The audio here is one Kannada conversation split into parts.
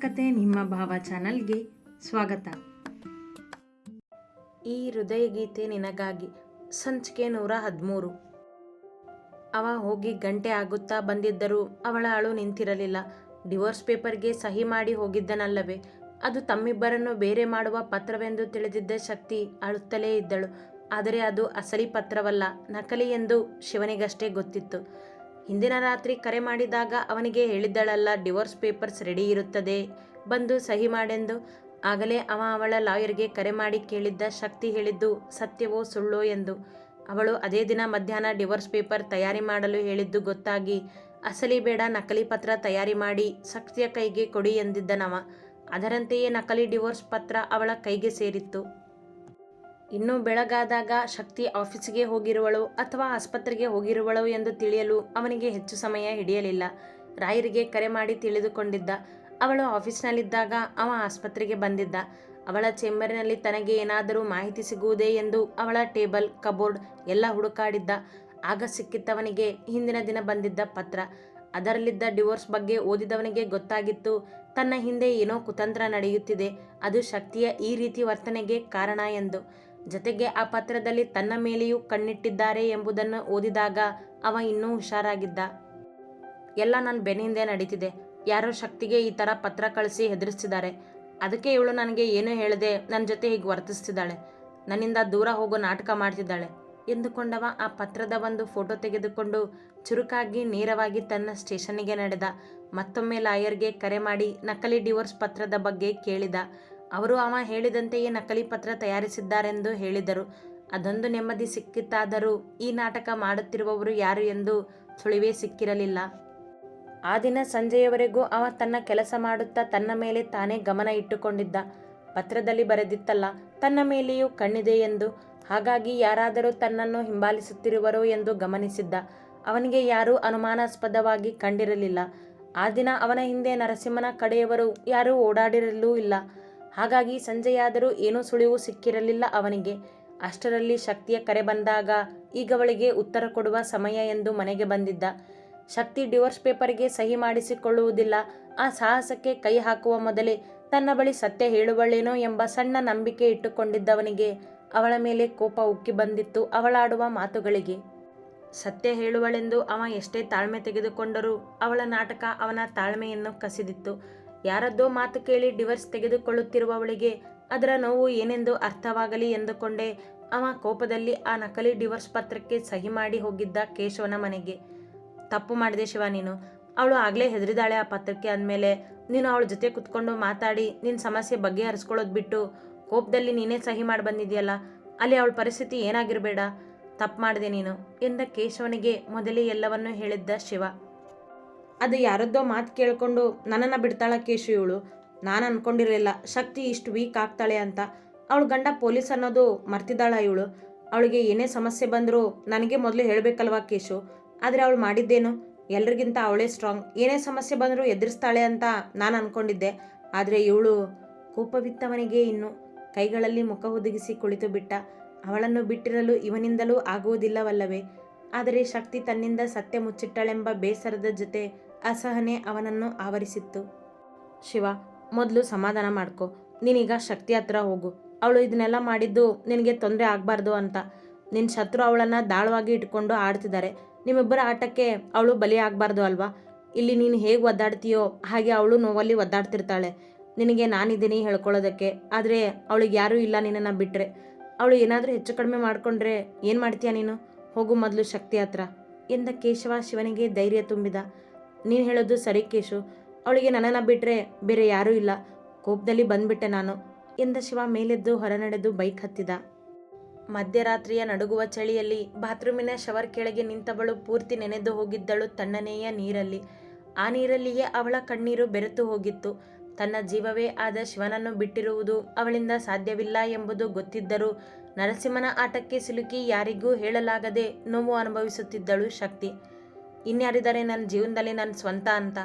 ಕತೆ ನಿಮ್ಮ ಭಾವ ಚಾನಲ್ಗೆ ಸ್ವಾಗತ. ಈ ಹೃದಯ ಗೀತೆ ನಿನಗಾಗಿ ಸಂಚಿಕೆ ನೂರ ಹದಿಮೂರು. ಅವ ಹೋಗಿ ಗಂಟೆ ಆಗುತ್ತಾ ಬಂದಿದ್ದರೂ ಅವಳ ಅಳು ನಿಂತಿರಲಿಲ್ಲ. ಡಿವೋರ್ಸ್ ಪೇಪರ್ಗೆ ಸಹಿ ಮಾಡಿ ಹೋಗಿದ್ದನಲ್ಲವೇ, ಅದು ತಮ್ಮಿಬ್ಬರನ್ನು ಬೇರೆ ಮಾಡುವ ಪತ್ರವೆಂದು ತಿಳಿದಿದ್ದ ಶಕ್ತಿ ಅಳುತ್ತಲೇ ಇದ್ದಳು. ಆದರೆ ಅದು ಅಸಲಿ ಪತ್ರವಲ್ಲ, ನಕಲಿ ಎಂದು ಶಿವನಿಗಷ್ಟೇ ಗೊತ್ತಿತ್ತು. ಹಿಂದಿನ ರಾತ್ರಿ ಕರೆ ಮಾಡಿದಾಗ ಅವನಿಗೆ ಹೇಳಿದ್ದಳಲ್ಲ, ಡಿವೋರ್ಸ್ ಪೇಪರ್ಸ್ ರೆಡಿ ಇರುತ್ತದೆ, ಬಂದು ಸಹಿ ಮಾಡೆಂದು. ಆಗಲೇ ಅವ ಅವಳ ಲಾಯರ್ಗೆ ಕರೆ ಮಾಡಿ ಕೇಳಿದ್ದ ಶಕ್ತಿ ಹೇಳಿದ್ದು, ಸತ್ಯವೋ ಸುಳ್ಳೋ ಎಂದು. ಅವಳು ಅದೇ ದಿನ ಮಧ್ಯಾಹ್ನ ಡಿವೋರ್ಸ್ ಪೇಪರ್ ತಯಾರಿ ಮಾಡಲು ಹೇಳಿದ್ದು ಗೊತ್ತಾಗಿ, ಅಸಲಿ ಬೇಡ, ನಕಲಿ ಪತ್ರ ತಯಾರಿ ಮಾಡಿ ಶಕ್ತಿಯ ಕೈಗೆ ಕೊಡಿ ಎಂದಿದ್ದನವ. ಅದರಂತೆಯೇ ನಕಲಿ ಡಿವೋರ್ಸ್ ಪತ್ರ ಅವಳ ಕೈಗೆ ಸೇರಿತ್ತು. ಇನ್ನು ಬೆಳಗಾದಾಗ ಶಕ್ತಿ ಆಫೀಸಿಗೆ ಹೋಗಿರುವಳು ಅಥವಾ ಆಸ್ಪತ್ರೆಗೆ ಹೋಗಿರುವಳು ಎಂದು ತಿಳಿಯಲು ಅವನಿಗೆ ಹೆಚ್ಚು ಸಮಯ ಹಿಡಿಯಲಿಲ್ಲ. ರಾಯರಿಗೆ ಕರೆ ಮಾಡಿ ತಿಳಿದುಕೊಂಡಿದ್ದ. ಅವಳು ಆಫೀಸ್ನಲ್ಲಿದ್ದಾಗ ಅವ ಆಸ್ಪತ್ರೆಗೆ ಬಂದಿದ್ದ. ಅವಳ ಚೇಂಬರಿನಲ್ಲಿ ತನಗೆ ಏನಾದರೂ ಮಾಹಿತಿ ಸಿಗುವುದೇ ಎಂದು ಅವಳ ಟೇಬಲ್, ಕಬೋರ್ಡ್ ಎಲ್ಲ ಹುಡುಕಾಡಿದ್ದ. ಆಗ ಸಿಕ್ಕಿತ್ತವನಿಗೆ ಹಿಂದಿನ ದಿನ ಬಂದಿದ್ದ ಪತ್ರ. ಅದರಲ್ಲಿದ್ದ ಡಿವೋರ್ಸ್ ಬಗ್ಗೆ ಓದಿದವನಿಗೆ ಗೊತ್ತಾಗಿತ್ತು. ತನ್ನ ಹಿಂದೆ ಏನೋ ಕುತಂತ್ರ ನಡೆಯುತ್ತಿದೆ. ಅದು ಶಕ್ತಿಯ ಈ ರೀತಿ ವರ್ತನೆಗೆ ಕಾರಣ ಎಂದು. ಜೊತೆಗೆ ಆ ಪತ್ರದಲ್ಲಿ ತನ್ನ ಮೇಲೆಯೂ ಕಣ್ಣಿಟ್ಟಿದ್ದಾರೆ ಎಂಬುದನ್ನು ಓದಿದಾಗ ಅವ ಇನ್ನೂ ಹುಷಾರಾಗಿದ್ದ. ಎಲ್ಲ ನನ್ನ ಬೆನ್ನಿಂದೆ ನಡೀತಿದೆ. ಯಾರೋ ಶಕ್ತಿಗೆ ಈ ಥರ ಪತ್ರ ಕಳಿಸಿ ಹೆದರಿಸ್ತಿದ್ದಾರೆ. ಅದಕ್ಕೆ ಇವಳು ನನಗೆ ಏನೂ ಹೇಳದೆ ನನ್ನ ಜೊತೆ ಹೀಗೆ ವರ್ತಿಸ್ತಿದ್ದಾಳೆ. ನನ್ನಿಂದ ದೂರ ಹೋಗೋ ನಾಟಕ ಮಾಡ್ತಿದ್ದಾಳೆ. ಎಂದುಕೊಂಡವ ಆ ಪತ್ರದ ಒಂದು ಫೋಟೋ ತೆಗೆದುಕೊಂಡು ಚುರುಕಾಗಿ ನೇರವಾಗಿ ತನ್ನ ಸ್ಟೇಷನ್ನಿಗೆ ನಡೆದ. ಮತ್ತೊಮ್ಮೆ ಲಾಯರ್ಗೆ ಕರೆ ಮಾಡಿ ನಕಲಿ ಡಿವೋರ್ಸ್ ಪತ್ರದ ಬಗ್ಗೆ ಕೇಳಿದ. ಅವರು ಅವ ಹೇಳಿದಂತೆಯೇ ನಕಲಿ ಪತ್ರ ತಯಾರಿಸಿದ್ದಾರೆಂದು ಹೇಳಿದರು. ಅದೊಂದು ನೆಮ್ಮದಿ ಸಿಕ್ಕಿತ್ತಾದರೂ ಈ ನಾಟಕ ಮಾಡುತ್ತಿರುವವರು ಯಾರು ಎಂದು ಸುಳಿವೇ ಸಿಕ್ಕಿರಲಿಲ್ಲ. ಆ ದಿನ ಸಂಜೆಯವರೆಗೂ ಅವ ತನ್ನ ಕೆಲಸ ಮಾಡುತ್ತಾ ತನ್ನ ಮೇಲೆ ತಾನೇ ಗಮನ ಇಟ್ಟುಕೊಂಡಿದ್ದ. ಪತ್ರದಲ್ಲಿ ಬರೆದಿತ್ತಲ್ಲ, ತನ್ನ ಮೇಲೆಯೂ ಕಣ್ಣಿದೆ ಎಂದು. ಹಾಗಾಗಿ ಯಾರಾದರೂ ತನ್ನನ್ನು ಹಿಂಬಾಲಿಸುತ್ತಿರುವರೋ ಎಂದು ಗಮನಿಸಿದ್ದ. ಅವನಿಗೆ ಯಾರೂ ಅನುಮಾನಾಸ್ಪದವಾಗಿ ಕಂಡಿರಲಿಲ್ಲ. ಆ ದಿನ ಅವನ ಹಿಂದೆ ನರಸಿಂಹನ ಕಡೆಯವರು ಯಾರೂ ಓಡಾಡಿರಲೂ ಇಲ್ಲ. ಹಾಗಾಗಿ ಸಂಜೆಯಾದರೂ ಏನೂ ಸುಳಿವು ಸಿಕ್ಕಿರಲಿಲ್ಲ ಅವನಿಗೆ. ಅಷ್ಟರಲ್ಲಿ ಶಕ್ತಿಯ ಕರೆ ಬಂದಾಗ ಈಗವಳಿಗೆ ಉತ್ತರ ಕೊಡುವ ಸಮಯ ಎಂದು ಮನೆಗೆ ಬಂದಿದ್ದ. ಶಕ್ತಿ ಡಿವೋರ್ಸ್ ಪೇಪರ್ಗೆ ಸಹಿ ಮಾಡಿಸಿಕೊಳ್ಳುವುದಿಲ್ಲ. ಆ ಸಾಹಸಕ್ಕೆ ಕೈ ಹಾಕುವ ಮೊದಲೇ ತನ್ನ ಬಳಿ ಸತ್ಯ ಹೇಳುವಳೇನೋ ಎಂಬ ಸಣ್ಣ ನಂಬಿಕೆ ಇಟ್ಟುಕೊಂಡಿದ್ದವನಿಗೆ ಅವಳ ಮೇಲೆ ಕೋಪ ಉಕ್ಕಿ ಬಂದಿತ್ತು ಅವಳಾಡುವ ಮಾತುಗಳಿಗೆ. ಸತ್ಯ ಹೇಳುವಳೆಂದು ಅವ ಎಷ್ಟೇ ತಾಳ್ಮೆ ತೆಗೆದುಕೊಂಡರೂ ಅವಳ ನಾಟಕ ಅವನ ತಾಳ್ಮೆಯನ್ನು ಕಸಿದಿತ್ತು. ಯಾರದ್ದೋ ಮಾತು ಕೇಳಿ ಡಿವರ್ಸ್ ತೆಗೆದುಕೊಳ್ಳುತ್ತಿರುವವಳಿಗೆ ಅದರ ನೋವು ಏನೆಂದು ಅರ್ಥವಾಗಲಿ ಎಂದುಕೊಂಡೆ. ಅವ ಕೋಪದಲ್ಲಿ ಆ ನಕಲಿ ಡಿವೋರ್ಸ್ ಪತ್ರಕ್ಕೆ ಸಹಿ ಮಾಡಿ ಹೋಗಿದ್ದ ಕೇಶವನ ಮನೆಗೆ. ತಪ್ಪು ಮಾಡಿದೆ ಶಿವ ನೀನು. ಅವಳು ಆಗಲೇ ಹೆದರಿದಾಳೆ ಆ ಪತ್ರಕ್ಕೆ ಅಂದಮೇಲೆ, ನೀನು ಅವಳ ಜೊತೆ ಕುತ್ಕೊಂಡು ಮಾತಾಡಿ ನಿನ್ನ ಸಮಸ್ಯೆ ಬಗೆಹರಿಸ್ಕೊಳ್ಳೋದು ಬಿಟ್ಟು ಕೋಪದಲ್ಲಿ ನೀನೇ ಸಹಿ ಮಾಡಿ ಬಂದಿದೆಯಲ್ಲ, ಅಲ್ಲಿ ಅವಳ ಪರಿಸ್ಥಿತಿ ಏನಾಗಿರಬೇಡ? ತಪ್ಪು ಮಾಡಿದೆ ನೀನು, ಎಂದ ಕೇಶವನಿಗೆ ಮೊದಲೇ ಎಲ್ಲವನ್ನೂ ಹೇಳಿದ್ದ ಶಿವ. ಅದು ಯಾರದ್ದೋ ಮಾತು ಕೇಳಿಕೊಂಡು ನನ್ನನ್ನು ಬಿಡ್ತಾಳೆ ಕೇಶು ಇವಳು. ನಾನು ಅಂದ್ಕೊಂಡಿರಲಿಲ್ಲ ಶಕ್ತಿ ಇಷ್ಟು ವೀಕ್ ಆಗ್ತಾಳೆ ಅಂತ. ಅವಳು ಗಂಡ ಪೊಲೀಸ್ ಅನ್ನೋದು ಮರ್ತಿದ್ದಾಳ ಇವಳು. ಅವಳಿಗೆ ಏನೇ ಸಮಸ್ಯೆ ಬಂದರೂ ನನಗೆ ಮೊದಲು ಹೇಳಬೇಕಲ್ವ ಕೇಶು? ಆದರೆ ಅವಳು ಮಾಡಿದ್ದೇನು? ಎಲ್ರಿಗಿಂತ ಅವಳೇ ಸ್ಟ್ರಾಂಗ್ ಏನೇ ಸಮಸ್ಯೆ ಬಂದರೂ ಎದುರಿಸ್ತಾಳೆ ಅಂತ ನಾನು ಅಂದ್ಕೊಂಡಿದ್ದೆ ಆದರೆ ಇವಳು ಕೋಪವಿತ್ತವನಿಗೆ ಇನ್ನು. ಕೈಗಳಲ್ಲಿ ಮುಖ ಹುದುಗಿಸಿ ಕುಳಿತು ಬಿಟ್ಟ. ಅವಳನ್ನು ಬಿಟ್ಟಿರಲು ಇವನಿಂದಲೂ ಆಗುವುದಿಲ್ಲವಲ್ಲವೇ? ಆದರೆ ಶಕ್ತಿ ತನ್ನಿಂದ ಸತ್ಯ ಮುಚ್ಚಿಟ್ಟಳೆಂಬ ಬೇಸರದ ಜೊತೆ ಅಸಹನೆ ಅವನನ್ನು ಆವರಿಸಿತ್ತು. ಶಿವ, ಮೊದಲು ಸಮಾಧಾನ ಮಾಡ್ಕೊ. ನೀನೀಗ ಶಕ್ತಿ ಹತ್ರ ಹೋಗು. ಅವಳು ಇದನ್ನೆಲ್ಲ ಮಾಡಿದ್ದು ನಿನಗೆ ತೊಂದರೆ ಆಗಬಾರ್ದು ಅಂತ. ನಿನ್ನ ಶತ್ರು ಅವಳನ್ನು ದಾಳವಾಗಿ ಇಟ್ಕೊಂಡು ಆಡ್ತಿದ್ದಾರೆ ನಿಮ್ಮಿಬ್ಬರ ಆಟಕ್ಕೆ ಅವಳು ಬಲಿ ಆಗಬಾರ್ದು ಅಲ್ವಾ? ಇಲ್ಲಿ ನೀನು ಹೇಗೆ ಒದ್ದಾಡ್ತೀಯೋ ಹಾಗೆ ಅವಳು ನೋವಲ್ಲಿ ಒದ್ದಾಡ್ತಿರ್ತಾಳೆ. ನಿನಗೆ ನಾನಿದ್ದೀನಿ ಹೇಳ್ಕೊಳ್ಳೋದಕ್ಕೆ. ಆದರೆ ಅವಳಿಗೆ ಯಾರೂ ಇಲ್ಲ ನಿನ್ನನ್ನು ಬಿಟ್ಟರೆ ಅವಳು ಏನಾದರೂ ಹೆಚ್ಚು ಕಡಿಮೆ ಮಾಡಿಕೊಂಡ್ರೆ ಏನು ಮಾಡ್ತೀಯ ನೀನು? ಹೋಗು ಮೊದಲು ಶಕ್ತಿ ಹತ್ರ. ಎಂದ ಕೇಶವ ಶಿವನಿಗೆ ಧೈರ್ಯ ತುಂಬಿದ. ನೀನು ಹೇಳೋದು ಸರಿ ಕೇಶು. ಅವಳಿಗೆ ನನ್ನನ್ನು ಬಿಟ್ಟರೆ ಬೇರೆ ಯಾರೂ ಇಲ್ಲ. ಕೋಪದಲ್ಲಿ ಬಂದ್ಬಿಟ್ಟೆ ನಾನು. ಎಂದ ಶಿವ ಮೇಲೆದ್ದು ಹೊರನಡೆದು ಬೈಕ್ ಹತ್ತಿದ. ಮಧ್ಯರಾತ್ರಿಯ ನಡುಗುವ ಚಳಿಯಲ್ಲಿ ಬಾತ್ರೂಮಿನ ಶವರ್ ಕೆಳಗೆ ನಿಂತವಳು ಪೂರ್ತಿ ನೆನೆದು ಹೋಗಿದ್ದಳು ತಣ್ಣನೆಯ ನೀರಲ್ಲಿ. ಆ ನೀರಲ್ಲಿಯೇ ಅವಳ ಕಣ್ಣೀರು ಬೆರೆತು ಹೋಗಿತ್ತು. ತನ್ನ ಜೀವವೇ ಆದ ಶಿವನನ್ನು ಬಿಟ್ಟಿರುವುದು ಅವಳಿಂದ ಸಾಧ್ಯವಿಲ್ಲ ಎಂಬುದು ಗೊತ್ತಿದ್ದರೂ ನರಸಿಂಹನ ಆಟಕ್ಕೆ ಸಿಲುಕಿ ಯಾರಿಗೂ ಹೇಳಲಾಗದೆ ನೋವು ಅನುಭವಿಸುತ್ತಿದ್ದಳು ಶಕ್ತಿ. ಇನ್ಯಾರಿದ್ದಾರೆ ನನ್ನ ಜೀವನದಲ್ಲಿ ನನ್ನ ಸ್ವಂತ ಅಂತ?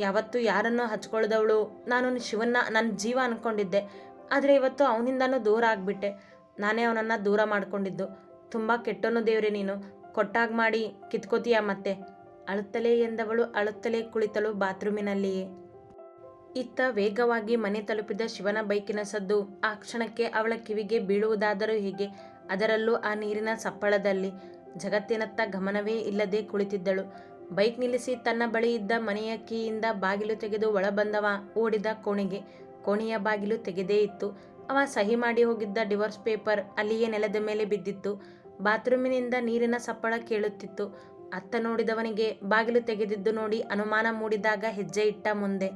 ಯಾವತ್ತೂ ಯಾರನ್ನೂ ಹಚ್ಕೊಳ್ದವಳು ನಾನು ಶಿವನ್ನ ನನ್ನ ಜೀವ ಅಂದ್ಕೊಂಡಿದ್ದೆ ಆದರೆ ಇವತ್ತು ಅವನಿಂದನೂ ದೂರ ಆಗಿಬಿಟ್ಟೆ. ನಾನೇ ಅವನನ್ನು ದೂರ ಮಾಡಿಕೊಂಡಿದ್ದು. ತುಂಬ ಕೆಟ್ಟನು ದೇವ್ರೆ ನೀನು. ಕೊಟ್ಟಾಗ ಮಾಡಿ ಕಿತ್ಕೋತೀಯ ಮತ್ತೆ? ಅಳುತ್ತಲೇ ಎಂದವಳು ಅಳುತ್ತಲೇ ಕುಳಿತಳು ಬಾತ್ರೂಮಿನಲ್ಲಿಯೇ. ಇತ್ತ ವೇಗವಾಗಿ ಮನೆ ತಲುಪಿದ ಶಿವನ ಬೈಕಿನ ಸದ್ದು ಆ ಕ್ಷಣಕ್ಕೆ ಅವಳ ಕಿವಿಗೆ ಬೀಳುವುದಾದರೂ ಹೀಗೆ. ಅದರಲ್ಲೂ ಆ ನೀರಿನ ಸಪ್ಪಳದಲ್ಲಿ. ಜಗತ್ತಿನತ್ತ ಗಮನವೇ ಇಲ್ಲದೆ ಕುಳಿತಿದ್ದಳು. ಬೈಕ್ ನಿಲ್ಲಿಸಿ ತನ್ನ ಬಳಿ ಇದ್ದ ಮನೆಯ ಕೀಯಿಂದ ಬಾಗಿಲು ತೆಗೆದು ಒಳಬಂದವ ಓಡಿದ ಕೋಣೆಗೆ. ಕೋಣೆಯ ಬಾಗಿಲು ತೆಗೆದೇ ಇತ್ತು. ಅವ ಸಹಿ ಮಾಡಿ ಹೋಗಿದ್ದ ಡಿವೋರ್ಸ್ ಪೇಪರ್ ಅಲ್ಲಿಯೇ ನೆಲದ ಮೇಲೆ ಬಿದ್ದಿತ್ತು. ಬಾತ್ರೂಮಿನಿಂದ ನೀರಿನ ಸಪ್ಪಳ ಕೇಳುತ್ತಿತ್ತು. ಅತ್ತ ನೋಡಿದವನಿಗೆ ಬಾಗಿಲು ತೆಗೆದಿದ್ದು ನೋಡಿ ಅನುಮಾನ ಮೂಡಿದಾಗ ಹೆಜ್ಜೆ ಇಟ್ಟ ಮುಂದೆ.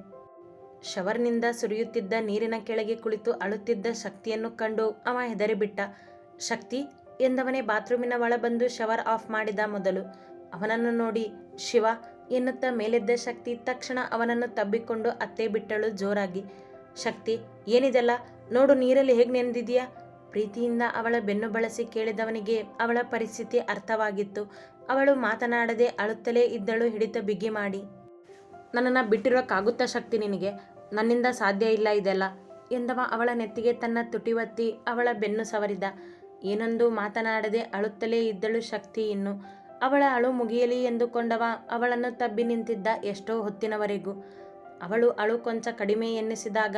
ಶವರ್ನಿಂದ ಸುರಿಯುತ್ತಿದ್ದ ನೀರಿನ ಕೆಳಗೆ ಕುಳಿತು ಅಳುತ್ತಿದ್ದ ಶಕ್ತಿಯನ್ನು ಕಂಡು ಅವ ಹೆದರಿಬಿಟ್ಟ. ಶಕ್ತಿ ಎಂದವನೇ ಬಾತ್ರೂಮಿನ ಒಳ ಬಂದು ಶವರ್ ಆಫ್ ಮಾಡಿದ ಮೊದಲು. ಅವನನ್ನು ನೋಡಿ, ಶಿವ ಎನ್ನುತ್ತಾ ಮೇಲೆದ್ದ ಶಕ್ತಿ ತಕ್ಷಣ ಅವನನ್ನು ತಬ್ಬಿಕೊಂಡು ಅತ್ತೆ ಬಿಟ್ಟಳು ಜೋರಾಗಿ. ಶಕ್ತಿ, ಏನಿದೆಲ್ಲ? ನೋಡು, ನೀರಲ್ಲಿ ಹೇಗೆ ನೆನೆದಿದೆಯಾ ಪ್ರೀತಿಯಿಂದ ಅವಳ ಬೆನ್ನು ಬಳಸಿ ಕೇಳಿದವನಿಗೆ ಅವಳ ಪರಿಸ್ಥಿತಿ ಅರ್ಥವಾಗಿತ್ತು. ಅವಳು ಮಾತನಾಡದೆ ಅಳುತ್ತಲೇ ಇದ್ದಳು ಹಿಡಿತ ಬಿಗಿ ಮಾಡಿ. ನನ್ನನ್ನು ಬಿಟ್ಟಿರೋಕ್ಕಾಗುತ್ತಾ ಶಕ್ತಿ ನಿನಗೆ? ನನ್ನಿಂದ ಸಾಧ್ಯ ಇಲ್ಲ ಇದೆಲ್ಲ ಎಂದವ ಅವಳ ನೆತ್ತಿಗೆ ತನ್ನ ತುಟಿ ಒತ್ತಿ ಅವಳ ಬೆನ್ನು ಸವರಿದ. ಏನೊಂದು ಮಾತನಾಡದೆ ಅಳುತ್ತಲೇ ಇದ್ದಳು ಶಕ್ತಿ ಇನ್ನು. ಅವಳ ಅಳು ಮುಗಿಯಲಿ ಎಂದುಕೊಂಡವ, ಅವಳನ್ನು ತಬ್ಬಿ ನಿಂತಿದ್ದ ಎಷ್ಟೋ ಹೊತ್ತಿನವರೆಗೂ. ಅವಳು ಅಳು ಕೊಂಚ ಕಡಿಮೆ ಎನ್ನಿಸಿದಾಗ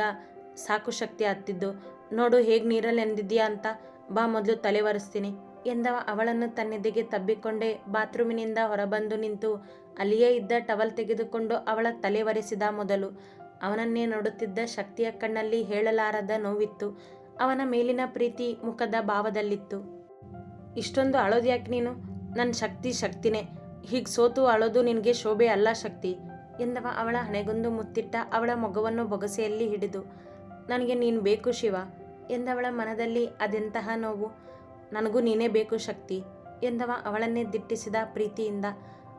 ಸಾಕು ಶಕ್ತಿ ಹತ್ತಿದ್ದು. ನೋಡು, ಹೇಗೆ ನೀರಲ್ಲಿ ಅಂತ. ಬಾ, ಮೊದಲು ತಲೆ ಒರೆಸ್ತೀನಿ ಎಂದವ ಅವಳನ್ನು ತನ್ನೆದೆಗೆ ತಬ್ಬಿಕೊಂಡೇ ಬಾತ್ರೂಮಿನಿಂದ ಹೊರಬಂದು ನಿಂತು. ಅಲ್ಲಿಯೇ ಇದ್ದ ಟವಲ್ ತೆಗೆದುಕೊಂಡು ಅವಳ ತಲೆ ಒರೆಸಿದ ಮೊದಲು. ಅವನನ್ನೇ ನೋಡುತ್ತಿದ್ದ ಶಕ್ತಿಯ ಕಣ್ಣಲ್ಲಿ ಹೇಳಲಾರದ ನೋವಿತ್ತು. ಅವನ ಮೇಲಿನ ಪ್ರೀತಿ ಮುಖದ ಭಾವದಲ್ಲಿತ್ತು. ಇಷ್ಟೊಂದು ಅಳೋದು ಯಾಕೆ ನೀನು? ನನ್ನ ಶಕ್ತಿ ಶಕ್ತಿನೇ. ಹೀಗೆ ಸೋತು ಅಳೋದು ನಿನಗೆ ಶೋಭೆ ಅಲ್ಲ ಶಕ್ತಿ ಎಂದವ ಅವಳ ಹಣೆಗೊಂದು ಮುತ್ತಿಟ್ಟ ಅವಳ ಮೊಗವನ್ನು ಬೊಗಸೆಯಲ್ಲಿ ಹಿಡಿದು. ನನಗೆ ನೀನು ಬೇಕು ಶಿವ ಎಂದವಳ ಮನದಲ್ಲಿ ಅದೆಂತಹ ನೋವು? ನನಗೂ ನೀನೇ ಬೇಕು ಶಕ್ತಿ ಎಂದವ ಅವಳನ್ನೇ ದಿಟ್ಟಿಸಿದ ಪ್ರೀತಿಯಿಂದ.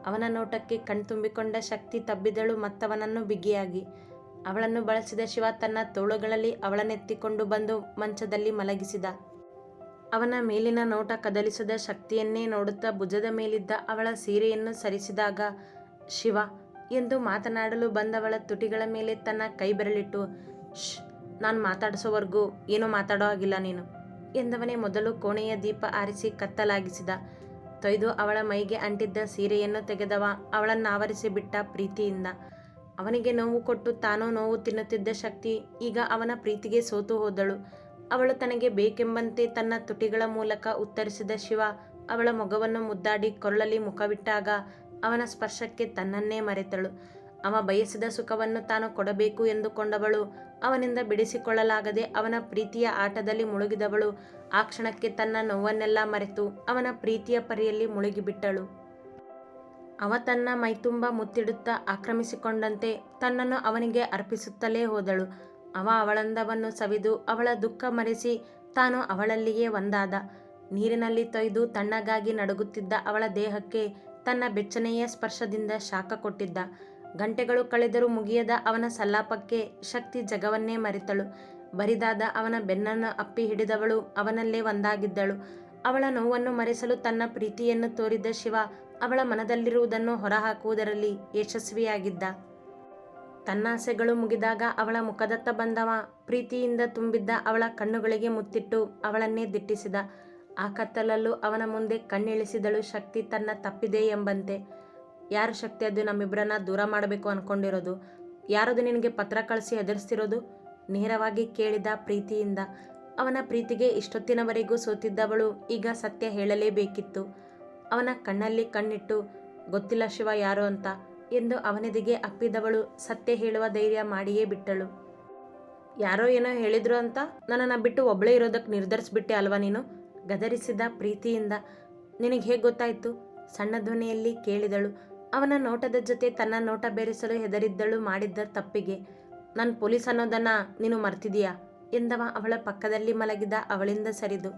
ಅವನ ನೋಟಕ್ಕೆ ಕಣ್ತುಂಬಿಕೊಂಡ ಶಕ್ತಿ ತಬ್ಬಿದಳು ಮತ್ತವನನ್ನು ಬಿಗಿಯಾಗಿ. ಅವಳನ್ನು ಬಳಸಿದ ಶಿವ ತನ್ನ ತೋಳುಗಳಲ್ಲಿ ಅವಳನ್ನೆತ್ತಿಕೊಂಡು ಬಂದು ಮಂಚದಲ್ಲಿ ಮಲಗಿಸಿದ. ಅವನ ಮೇಲಿನ ನೋಟ ಕದಲಿಸದ ಶಕ್ತಿಯನ್ನೇ ನೋಡುತ್ತಾ ಭುಜದ ಮೇಲಿದ್ದ ಅವಳ ಸೀರೆಯನ್ನು ಸರಿಸಿದಾಗ, ಶಿವ ಎಂದು ಮಾತನಾಡಲು ಬಂದವಳ ತುಟಿಗಳ ಮೇಲೆ ತನ್ನ ಕೈ ಬೆರಳಿಟ್ಟು ಶ್ ನಾನು ಮಾತಾಡಿಸೋವರೆಗೂ ಏನೂ ಮಾತಾಡೋ ಆಗಿಲ್ಲ ನೀನು ಎಂದವನೇ ಮೊದಲು ಕೋಣೆಯ ದೀಪ ಆರಿಸಿ ಕತ್ತಲಾಗಿಸಿದ. ತೊಯ್ದು ಅವಳ ಮೈಗೆ ಅಂಟಿದ್ದ ಸೀರೆಯನ್ನು ತೆಗೆದವ ಅವಳನ್ನು ಆವರಿಸಿ ಬಿಟ್ಟ ಪ್ರೀತಿಯಿಂದ. ಅವನಿಗೆ ನೋವು ಕೊಟ್ಟು ತಾನೋ ನೋವು ತಿನ್ನುತ್ತಿದ್ದ ಶಕ್ತಿ ಈಗ ಅವನ ಪ್ರೀತಿಗೆ ಸೋತು ಹೋದಳು. ಅವಳು ತನಗೆ ಬೇಕೆಂಬಂತೆ ತನ್ನ ತುಟಿಗಳ ಮೂಲಕ ಉತ್ತರಿಸಿದ ಶಿವ ಅವಳ ಮೊಗವನ್ನು ಮುದ್ದಾಡಿ ಕೊರಳಲ್ಲಿ ಮುಖವಿಟ್ಟಾಗ ಅವನ ಸ್ಪರ್ಶಕ್ಕೆ ತನ್ನನ್ನೇ ಮರೆತಳು. ಅವ ಬಯಸಿದ ಸುಖವನ್ನು ತಾನು ಕೊಡಬೇಕು ಎಂದುಕೊಂಡವಳು. ಅವನಿಂದ ಬಿಡಿಸಿಕೊಳ್ಳಲಾಗದೆ ಅವನ ಪ್ರೀತಿಯ ಆಟದಲ್ಲಿ ಮುಳುಗಿದವಳು. ಆ ಕ್ಷಣಕ್ಕೆ ತನ್ನ ನೋವನ್ನೆಲ್ಲ ಮರೆತು ಅವನ ಪ್ರೀತಿಯ ಪರಿಯಲ್ಲಿ ಮುಳುಗಿಬಿಟ್ಟಳು. ಅವ ತನ್ನ ಮೈತುಂಬ ಮುತ್ತಿಡುತ್ತಾ ಆಕ್ರಮಿಸಿಕೊಂಡಂತೆ ತನ್ನನ್ನು ಅವನಿಗೆ ಅರ್ಪಿಸುತ್ತಲೇ ಹೋದಳು. ಅವ ಅವಳಂದವನ್ನು ಸವಿದು ಅವಳ ದುಃಖ ಮರೆಸಿ ತಾನು ಅವಳಲ್ಲಿಯೇ ಒಂದಾದ. ನೀರಿನಲ್ಲಿ ತೊಯ್ದು ತಣ್ಣಗಾಗಿ ನಡುಗುತ್ತಿದ್ದ ಅವಳ ದೇಹಕ್ಕೆ ತನ್ನ ಬೆಚ್ಚನೆಯ ಸ್ಪರ್ಶದಿಂದ ಶಾಖ ಕೊಟ್ಟಿದ್ದ. ಗಂಟೆಗಳು ಕಳೆದರೂ ಮುಗಿಯದ ಅವನ ಸಲ್ಲಾಪಕ್ಕೆ ಶಕ್ತಿ ಜಗವನ್ನೇ ಮರೆತಳು. ಬರಿದಾದ ಅವನ ಬೆನ್ನನ್ನು ಅಪ್ಪಿ ಹಿಡಿದವಳು ಅವನಲ್ಲೇ ಒಂದಾಗಿದ್ದಳು. ಅವಳ ನೋವನ್ನು ಮರೆಸಲು ತನ್ನ ಪ್ರೀತಿಯನ್ನು ತೋರಿದ ಶಿವ ಅವಳ ಮನದಲ್ಲಿರುವುದನ್ನು ಹೊರಹಾಕುವುದರಲ್ಲಿ ಯಶಸ್ವಿಯಾಗಿದ್ದ. ತನ್ನಾಸೆಗಳು ಮುಗಿದಾಗ ಅವಳ ಮುಖದತ್ತ ಬಂದವ. ಪ್ರೀತಿಯಿಂದ ತುಂಬಿದ್ದ ಅವಳ ಕಣ್ಣುಗಳಿಗೆ ಮುತ್ತಿಟ್ಟು ಅವಳನ್ನೇ ದಿಟ್ಟಿಸಿದ. ಆ ಕತ್ತಲಲ್ಲೂ ಅವನ ಮುಂದೆ ಕಣ್ಣಿಳಿಸಿದಳು ಶಕ್ತಿ ತನ್ನ ತಪ್ಪಿದೆ ಎಂಬಂತೆ. ಯಾರು ಶಕ್ತಿ ಅದು? ನಮ್ಮಿಬ್ಬರನ್ನ ದೂರ ಮಾಡಬೇಕು ಅನ್ಕೊಂಡಿರೋದು. ಯಾರದು ನಿನಗೆ ಪತ್ರ ಕಳಿಸಿ ಹೆದರಿಸ್ತಿರೋದು ನೇರವಾಗಿ ಕೇಳಿದ ಪ್ರೀತಿಯಿಂದ. ಅವನ ಪ್ರೀತಿಗೆ ಇಷ್ಟೊತ್ತಿನವರೆಗೂ ಸೋತಿದ್ದವಳು ಈಗ ಸತ್ಯ ಹೇಳಲೇಬೇಕಿತ್ತು. ಅವನ ಕಣ್ಣಲ್ಲಿ ಕಣ್ಣಿಟ್ಟು, ಗೊತ್ತಿಲ್ಲ ಶಿವ ಯಾರು ಅಂತ ಎಂದು ಅವನೆದಿಗೆ ಅಪ್ಪಿದವಳು ಸತ್ಯ ಹೇಳುವ ಧೈರ್ಯ ಮಾಡಿಯೇ ಬಿಟ್ಟಳು. ಯಾರೋ ಏನೋ ಹೇಳಿದ್ರು ಅಂತ? ನನ್ನನ್ನು ಬಿಟ್ಟು ಒಬ್ಬಳೇ ಇರೋದಕ್ಕೆ ನಿರ್ಧರಿಸ್ಬಿಟ್ಟೆ ಅಲ್ವಾ ನೀನು? ಗದರಿಸಿದ ಪ್ರೀತಿಯಿಂದ ನಿನಗೆ ಹೇಗೆ ಗೊತ್ತಾಯಿತು? ಸಣ್ಣ ಧ್ವನಿಯಲ್ಲಿ ಕೇಳಿದಳು. ಅವನ ನೋಟದ ಜೊತೆ ತನ್ನ ನೋಟ ಬೇರಿಸಲು ಹೆದರಿದ್ದಳು ಮಾಡಿದ್ದ ತಪ್ಪಿಗೆ. ನಾನು ಪೊಲೀಸ್ ಅನ್ನೋದನ್ನು ನೀನು ಮರ್ತಿದೀಯಾ? ಎಂದವ ಅವಳ ಪಕ್ಕದಲ್ಲಿ ಮಲಗಿದ ಅವಳಿಂದ ಸರಿದು.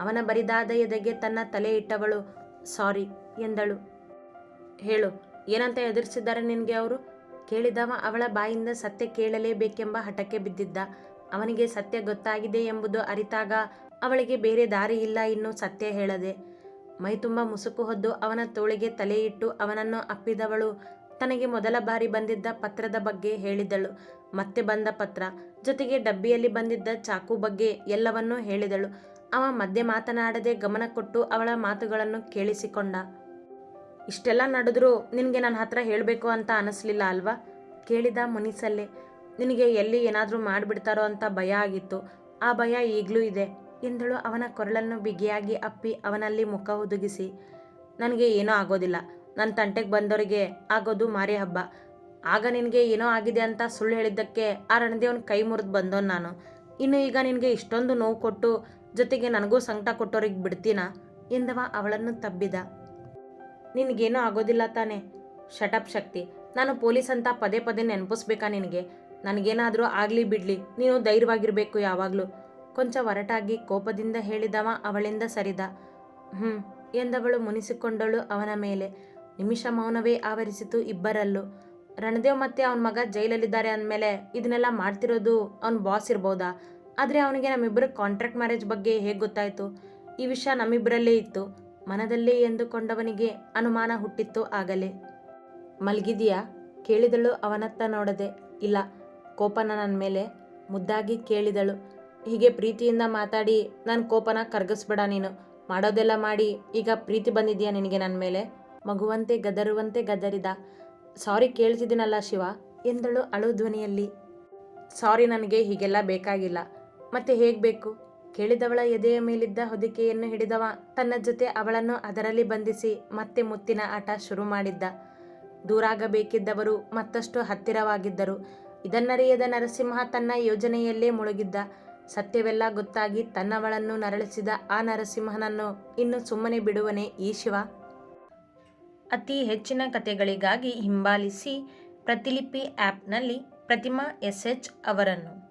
ಅವನ ಬರಿದಾದ ಎದೆಗೆ ತನ್ನ ತಲೆ ಇಟ್ಟವಳು. ಸಾರಿ ಎಂದಳು. ಹೇಳು, ಏನಂತ ಎದುರಿಸಿದ್ದಾರೆ ನಿನಗೆ ಅವರು? ಕೇಳಿದವ ಅವಳ ಬಾಯಿಂದ ಸತ್ಯ ಕೇಳಲೇಬೇಕೆಂಬ ಹಠಕ್ಕೆ ಬಿದ್ದಿದ್ದ. ಅವನಿಗೆ ಸತ್ಯ ಗೊತ್ತಾಗಿದೆ ಎಂಬುದು ಅರಿತಾಗ ಅವಳಿಗೆ ಬೇರೆ ದಾರಿ ಇಲ್ಲ ಇನ್ನು ಸತ್ಯ ಹೇಳದೆ. ಮೈತುಂಬ ಮುಸುಕು ಹೊದ್ದು ಅವನ ತೋಳಿಗೆ ತಲೆಯಿಟ್ಟು ಅವನನ್ನು ಅಪ್ಪಿದವಳು. ತನಗೆ ಮೊದಲ ಬಾರಿ ಬಂದಿದ್ದ ಪತ್ರದ ಬಗ್ಗೆ ಹೇಳಿದಳು. ಮತ್ತೆ ಬಂದ ಪತ್ರ. ಜೊತೆಗೆ ಡಬ್ಬಿಯಲ್ಲಿ ಬಂದಿದ್ದ ಚಾಕು ಬಗ್ಗೆ ಎಲ್ಲವನ್ನೂ ಹೇಳಿದಳು. ಅವ ಮಧ್ಯೆ ಮಾತನಾಡದೆ ಗಮನ ಕೊಟ್ಟು ಅವಳ ಮಾತುಗಳನ್ನು ಕೇಳಿಸಿಕೊಂಡ. ಇಷ್ಟೆಲ್ಲ ನಡೆದ್ರೂ ನಿನಗೆ ನನ್ನ ಹತ್ರ ಹೇಳಬೇಕು ಅಂತ ಅನಿಸ್ಲಿಲ್ಲ ಅಲ್ವಾ? ಕೇಳಿದ ಮುನಿಸಲ್ಲೆ. ನಿನಗೆ ಎಲ್ಲಿ ಏನಾದರೂ ಮಾಡಿಬಿಡ್ತಾರೋ ಅಂತ ಭಯ ಆಗಿತ್ತು. ಆ ಭಯ ಈಗಲೂ ಇದೆ. ಎಂದಳು ಅವನ ಕೊರಳನ್ನು ಬಿಗಿಯಾಗಿ ಅಪ್ಪಿ ಅವನಲ್ಲಿ ಮುಖ ಹುದುಗಿಸಿ. ನನಗೆ ಏನೂ ಆಗೋದಿಲ್ಲ. ನನ್ನ ತಂಟೆಗೆ ಬಂದವರಿಗೆ ಆಗೋದು ಮಾರಿ ಹಬ್ಬ. ಆಗ ನಿನಗೆ ಏನೋ ಆಗಿದೆ ಅಂತ ಸುಳ್ಳು ಹೇಳಿದ್ದಕ್ಕೆ ಆ ರಣದೇವನ ಕೈ ಮುರಿದು ಬಂದೋನು ನಾನು. ಇನ್ನು ಈಗ ನಿನಗೆ ಇಷ್ಟೊಂದು ನೋವು ಕೊಟ್ಟು ಜೊತೆಗೆ ನನಗೂ ಸಂಕಟ ಕೊಟ್ಟೋರಿಗೆ ಬಿಡ್ತೀನ? ಎಂದವ ಅವಳನ್ನು ತಬ್ಬಿದ. ನಿನಗೇನೂ ಆಗೋದಿಲ್ಲ ತಾನೆ. Shut up Shakti. ನಾನು ಪೊಲೀಸ್ ಅಂತ ಪದೇ ಪದೇ ನೆನಪಿಸ್ಬೇಕಾ ನಿನಗೆ? ನನಗೇನಾದರೂ ಆಗಲಿ ಬಿಡಲಿ. ನೀನು ಧೈರ್ಯವಾಗಿರಬೇಕು ಯಾವಾಗಲೂ. ಕೊಂಚ ಒರಟಾಗಿ ಕೋಪದಿಂದ ಹೇಳಿದವ ಅವಳಿಂದ ಸರಿದ. ಹ್ಞೂ ಎಂದವಳು ಮುನಿಸಿಕೊಂಡಳು ಅವನ ಮೇಲೆ. ನಿಮಿಷ ಮೌನವೇ ಆವರಿಸಿತು ಇಬ್ಬರಲ್ಲೂ. ರಣದೇವ್ ಮತ್ತೆ ಅವನ ಮಗ ಜೈಲಲ್ಲಿದ್ದಾರೆ ಅಂದಮೇಲೆ ಇದನ್ನೆಲ್ಲ ಮಾಡ್ತಿರೋದು ಅವನ ಬಾಸ್ ಇರ್ಬೋದಾ? ಆದರೆ ಅವನಿಗೆ ನಮ್ಮಿಬ್ಬರ ಕಾಂಟ್ರಾಕ್ಟ್ ಮ್ಯಾರೇಜ್ ಬಗ್ಗೆ ಹೇಗೆ ಗೊತ್ತಾಯಿತು? ಈ ವಿಷಯ ನಮ್ಮಿಬ್ಬರಲ್ಲೇ ಇತ್ತು. ಮನದಲ್ಲೇ ಎಂದುಕೊಂಡವನಿಗೆ ಅನುಮಾನ ಹುಟ್ಟಿತ್ತು ಆಗಲೇ. ಮಲಗಿದೆಯಾ? ಕೇಳಿದಳು ಅವನತ್ತ ನೋಡದೆ. ಇಲ್ಲ, ಕೋಪನ ನನ್ನ ಮೇಲೆ. ಮುದ್ದಾಗಿ ಕೇಳಿದಳು. ಹೀಗೆ ಪ್ರೀತಿಯಿಂದ ಮಾತಾಡಿ ನನ್ನ ಕೋಪನ ಕರಗಿಸ್ಬೇಡ ನೀನು. ಮಾಡೋದೆಲ್ಲ ಮಾಡಿ, ಈಗ ಪ್ರೀತಿ ಬಂದಿದೆಯಾ ನಿನಗೆ ನನ್ನ ಮೇಲೆ? ಮಗುವಂತೆ ಗದರುವಂತೆ ಗದರಿದ. ಸಾರಿ ಕೇಳ್ತಿದ್ದೀನಲ್ಲ ಶಿವ, ಎಂದಳು ಅಳು ಧ್ವನಿಯಲ್ಲಿ. ಸಾರಿ ನನಗೆ ಹೀಗೆಲ್ಲ ಬೇಕಾಗಿಲ್ಲ. ಮತ್ತೆ ಹೇಗೆ ಬೇಕು? ಕೇಳಿದವಳ ಎದೆಯ ಮೇಲಿದ್ದ ಹೊದಿಕೆಯನ್ನು ಹಿಡಿದವ, ತನ್ನ ಜೊತೆ ಅವಳನ್ನು ಅದರಲ್ಲಿ ಬಂಧಿಸಿ ಮತ್ತೆ ಮುತ್ತಿನ ಆಟ ಶುರು ಮಾಡಿದ್ದ. ದೂರಾಗಬೇಕಿದ್ದವರು ಮತ್ತಷ್ಟು ಹತ್ತಿರವಾಗಿದ್ದರು. ಇದನ್ನರಿಯದ ನರಸಿಂಹ ತನ್ನ ಯೋಜನೆಯಲ್ಲೇ ಮುಳುಗಿದ್ದ. ಸತ್ಯವೆಲ್ಲ ಗೊತ್ತಾಗಿ ತನ್ನವಳನ್ನು ನರಳಿಸಿದ ಆ ನರಸಿಂಹನನ್ನು ಇನ್ನು ಸುಮ್ಮನೆ ಬಿಡುವನೆ ಈ ಶಿವ? ಅತಿ ಹೆಚ್ಚಿನ ಕಥೆಗಳಿಗಾಗಿ ಹಿಂಬಾಲಿಸಿ ಪ್ರತಿಲಿಪಿ ಆ್ಯಪ್ನಲ್ಲಿ ಪ್ರತಿಮಾ ಎಸ್ ಎಚ್ ಅವರನ್ನು.